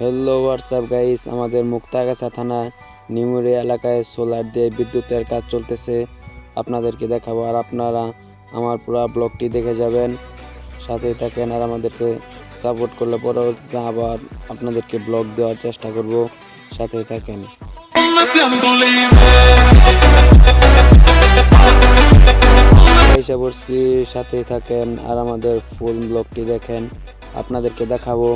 Hello WhatsApp guys আমাদের মুক্তাগাছা থানা নিমুরি এলাকায় সোলার দিয়ে বিদ্যুতের কাজ চলতেছে। আপনাদেরকে দেখাবো আর আপনারা আমার পুরো ব্লগটি দেখে যাবেন। সাথেই থাকেন আর আমাদেরকে সাপোর্ট করলে পরবর্তীতে আবার আপনাদেরকে ব্লগ দেওয়ার চেষ্টা করব। সাথেই থাকেন। libre. সাথেই থাকেন আর আমাদের ফুল ব্লগটি দেখেন। আপনাদেরকে দেখাবো।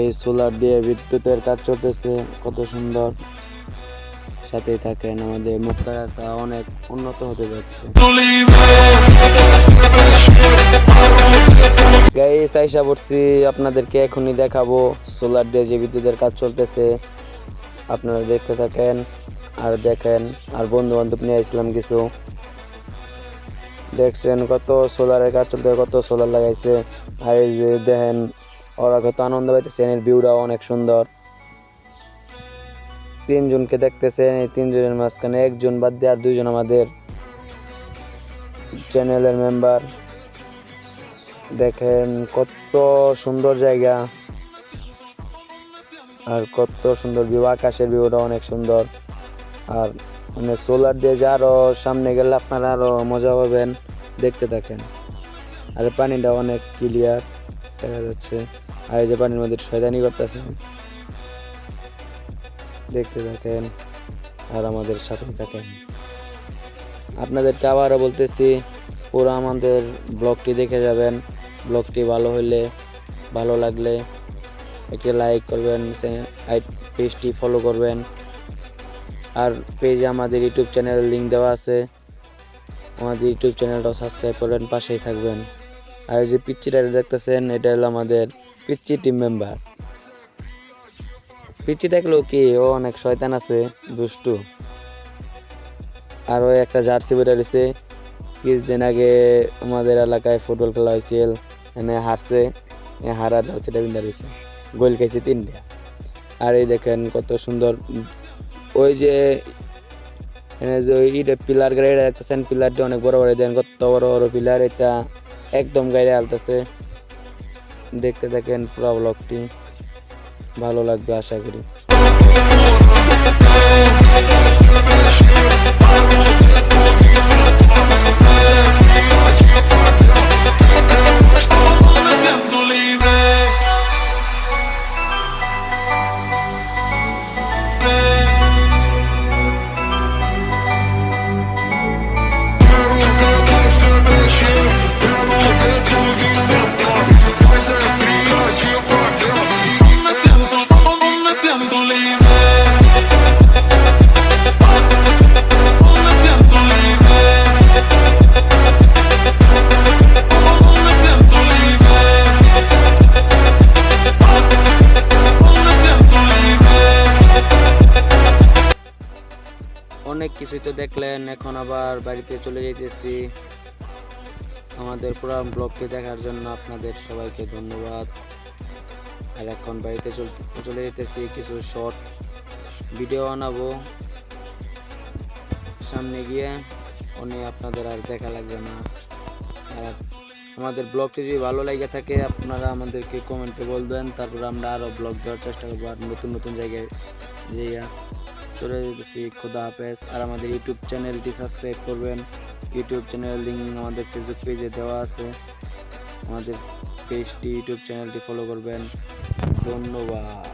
এই সোলার দিয়ে বিদ্যুতের কাজ চলতেছে, কত সুন্দর। সাথেই থাকেন আমাদের মুক্তাগাছা অনেক উন্নত হতে যাচ্ছে। গাইস আইসা পড়ছি, আপনাদেরকে এখনই দেখাবো সোলার দিয়ে যে বিদ্যুতের কাজ চলতেছে। আপনারা দেখতে থাকেন, আর দেখেন, আর বন্ধু বান্ধব নিয়ে আসলাম কিছু। দেখছেন কত সোলারের কাজ চলতে কত সোলার লাগাইছে। আর এই যে দেখেন ওরা কত আনন্দ পাইতেছেন এর ভিউটাও অনেক সুন্দর। তিনজনকে দেখতেছেন এই তিনজনের মাঝখানে একজন বাদ দিয়ে আর দুইজন আমাদের চ্যানেলের মেম্বার দেখেন কত সুন্দর জায়গা। আর কত সুন্দর ভিউ আকাশের ভিউটা অনেক সুন্দর। আর মানে সোলার দিয়ে যে আরও সামনে গেলে আপনারা আরও মজা পাবেন, দেখতে থাকেন। আর পানিটা অনেক ক্লিয়ার দেখা যাচ্ছে। আর এই যে পানির মধ্যে শয়তানি করতেছে। দেখতে থাকেন আর আমাদের সাথে থাকেন। আপনাদেরকে আবারও বলতেছি, পুরো আমাদের ব্লগটি দেখে যাবেন। ব্লগটি ভালো হইলে, ভালো লাগলে একটি লাইক করবেন পেজটি ফলো করবেন। আর পেজে আমাদের ইউটিউব চ্যানেলের লিঙ্ক দেওয়া আছে। আমাদের ইউটিউব চ্যানেলটাও সাবস্ক্রাইব করবেন পাশেই থাকবেন। আর যে পিচ্চিটা দেখতেছেন, এটা হলো আমাদের পিচ্চি টিম মেম্বার পিচ্চি দেখল কি, ও অনেক শয়তান আছে, দুষ্টু। আর ওই একটা জার্সি বেড়ে রয়েছে কিছুদিন আগে আমাদের এলাকায় ফুটবল খেলা হয়েছিল, এনে হারছে, এ হারার জার্সিটা বিন্দা রয়েছে গোল খাইছে তিনটা। আর এই দেখেন কত সুন্দর, ওই যে এখানে যে ইটা পিলার গাড়ি দেখতেছেন, পিলারটা অনেক বড় বড়, দেন কত বড় বড় পিলার, এটা একদম গাড়ি আলতেছে দেখতে থাকেন পুরো ব্লগটি ভালো লাগবে আশা করি। অনেক কিছুই তো দেখলেন, এখন আবার বাড়িতে চলে যেতেছি আমাদের পুরো ব্লগটি দেখার জন্য আপনাদের সবাইকে ধন্যবাদ। আর এখন বাড়িতে চল- চলে যেতেছি কিছু শর্ট ভিডিও বানাবো। সামনে গিয়ে অনেক আপনাদের আর দেখা লাগবে না। আর আমাদের ব্লগটি যদি ভালো লাগে থাকে, আপনারা আমাদেরকে কমেন্টে বলবেন। তারপর আমরা আরও ব্লগ দেওয়ার চেষ্টা করব, আর নতুন নতুন জায়গায় যাইয়া চলে যেতেছি। খোদা হাফেজ। আর আমাদের ইউটিউব চ্যানেলটি সাবস্ক্রাইব করবেন। ইউটিউব চ্যানেল লিঙ্ক আমাদের ফেসবুক পেজে দেওয়া আছে। আমাদের পেজটি, ইউটিউব চ্যানেলটি ফলো করবেন। ধন্যবাদ।